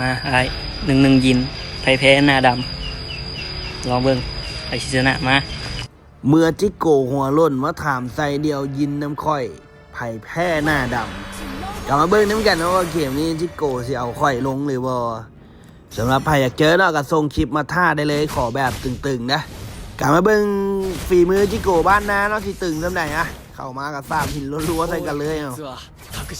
มาไอ้หนึ่งหนึ่งยินไพ่แพ้หน้าดำลองเบิ่งไอชิชนะมา เมื่อจิโกหัวล่นมาถามใส่เดียวยินน้ำค่อยไผ่แพ้หน้าดำกลับมาเบิ่งน้ำกันนะว่าเกมนี้จิโกสิเอาค่อยลงหรือบ่สำหรับใครอยากเจอเนาะก็ส่งคลิปมาท่าได้เลยขอแบบตึงๆนะกลับมาเบิ่งฝีมือจิโกบ้านนาเนาะที่ตึงสำไหนอะเข้ามากับสามหินรัวๆใส่กันเลยเอา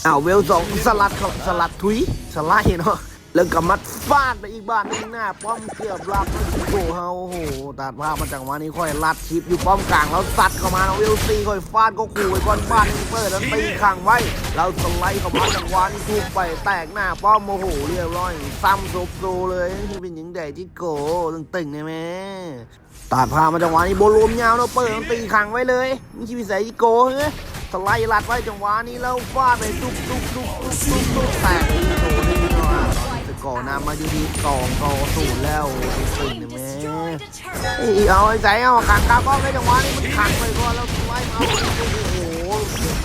อ้าเวลสองสลัดเขาสลัดทุยสไลด์เนาะ แล้วก็มัดฟาดไปอีกบ้านหนึงหน้า ป้อมเกือบรับโอ้โหโอ้โหตัดภาพมาจากวันนี้ค่อยลัดชิปอยู่ป้อมกลางแล้วซัดเข้ามาเวลซีค่อยฟาดก็ขู่ไว้ก่อนบ้านเปิดแล้วตีขังไว้แล้วสไลด์เข้ามาจังหวะนี้ทุบไปแตกหน้า ป้อมโมโหเรียบร้อยซ้ำซุบโซเลยนี่เป็นหญิงแดดที่โกตึงๆใช่ไหมตัดภาพมาจังหวะนี้โบลูมยาวเนาะเปิดตีขังไว้เลยนี่ชีวิตใส่ที่โกเฮ้ยสไลด์ลัดไว้จังหวะนี้แล้วฟาดไปทุบตุ๊บตุ๊บตุ๊บตุ๊บตุ๊บแตก กอร์นำมาอยู่ที่สองต่อศูนย์แล้วตึงๆเนี่ยแม่เอ้ยเอาไอ้ใจเอาขังกาบ้องในจังหวะนี้มันขังไปก่อนแล้วสไลด์มาโอ้โห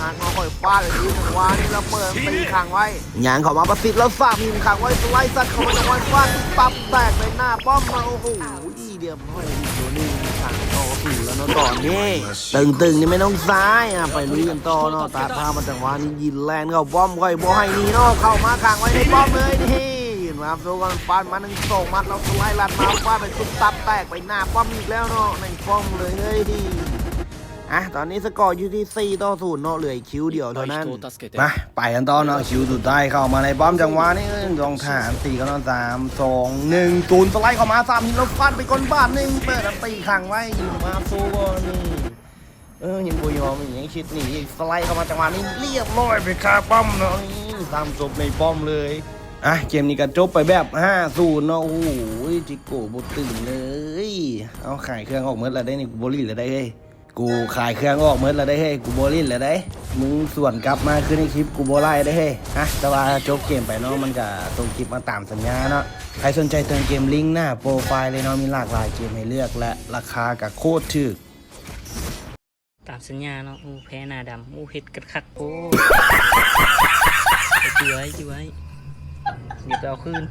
ขังมาค่อยฟาดเลยทีจังหวะนี้แล้วเปิดตีขังไว้หยางเข้ามาประสิทธิ์แล้วสาบหินขังไว้สไลด์ซัดเข้ามาจังหวะฟาดปั๊บแตกไปหน้าป้อมมาโอ้โหดีเดียมโอ้โหนี่ขังต่อศูนย์แล้วเนาะตอนนี้ตึงๆนี่ไม่ต้องซ้ายอะไปลุยกันต่อเนาะตัดภาพมาจังหวะนี้ยินแลนเข้าป้อมค่อยบ่ให้นี่เนาะเข้ามาขังไว้ในป้อมเลยนี่ มาครับโซกันฟาดมาหนึ่งส่งมัดแล้วสไลด์ลัดมาฟาดไปตุ๊บตับแตกไปหน้าป้อมอีกแล้วเนาะในป้อมเลยเฮ้ยดีอะตอนนี้สกอร์อยู่ที่4ต่อ0เนาะเหลืออีกคิวเดียวเท่านั้นมาไปกันต่อเนาะคิวสุดท้ายเข้ามาในป้อมจังหวะนี้เอ้ยลองฐานตีกันเนสามสองหนึ่งศูนย์สไลด์เข้ามาสามหินแล้วฟาดไปก้นบ้านหนึ่งเปิดตีขังไว้ยิงมาโซก็นี่เออยังบุยอมยังคิดหนีสไลด์เข้ามาจังหวะนี้เรียบร้อยไปคาป้อมเนาะนี่ตามจบในป้อมเลย อะเกมนี้ก็จบไปแบบ5 0เนาะโอ้โหจิโก้บตึงเลย เอาขายเครื่องออกเมื่อไรได้นี่กูโบลิ่นเลยได้เฮ้ยกูขายเครื่องออกเมื่อไรได้เฮ้ยกูโบลิ่นเลยได้มึงส่วนกลับมาขึ้นในคลิปกูโบไล่ได้เฮ้ยอะแต่ว่าจบเกมไปเนาะมันก็ส่งคลิปมาตามสัญญาเนาะใครสนใจเติมเกมลิงก์หน้าโปรไฟล์เลยเนาะมีหลากหลายเกมให้เลือกและราคากับโคตรถูกตามสัญญาเนาะอู้แพ้หน้าดำอู้เฮ็ดกันคักโอ้ไอ้จื้อไว้จื้อไว้ เดี๋ยวจะเอาขึ้น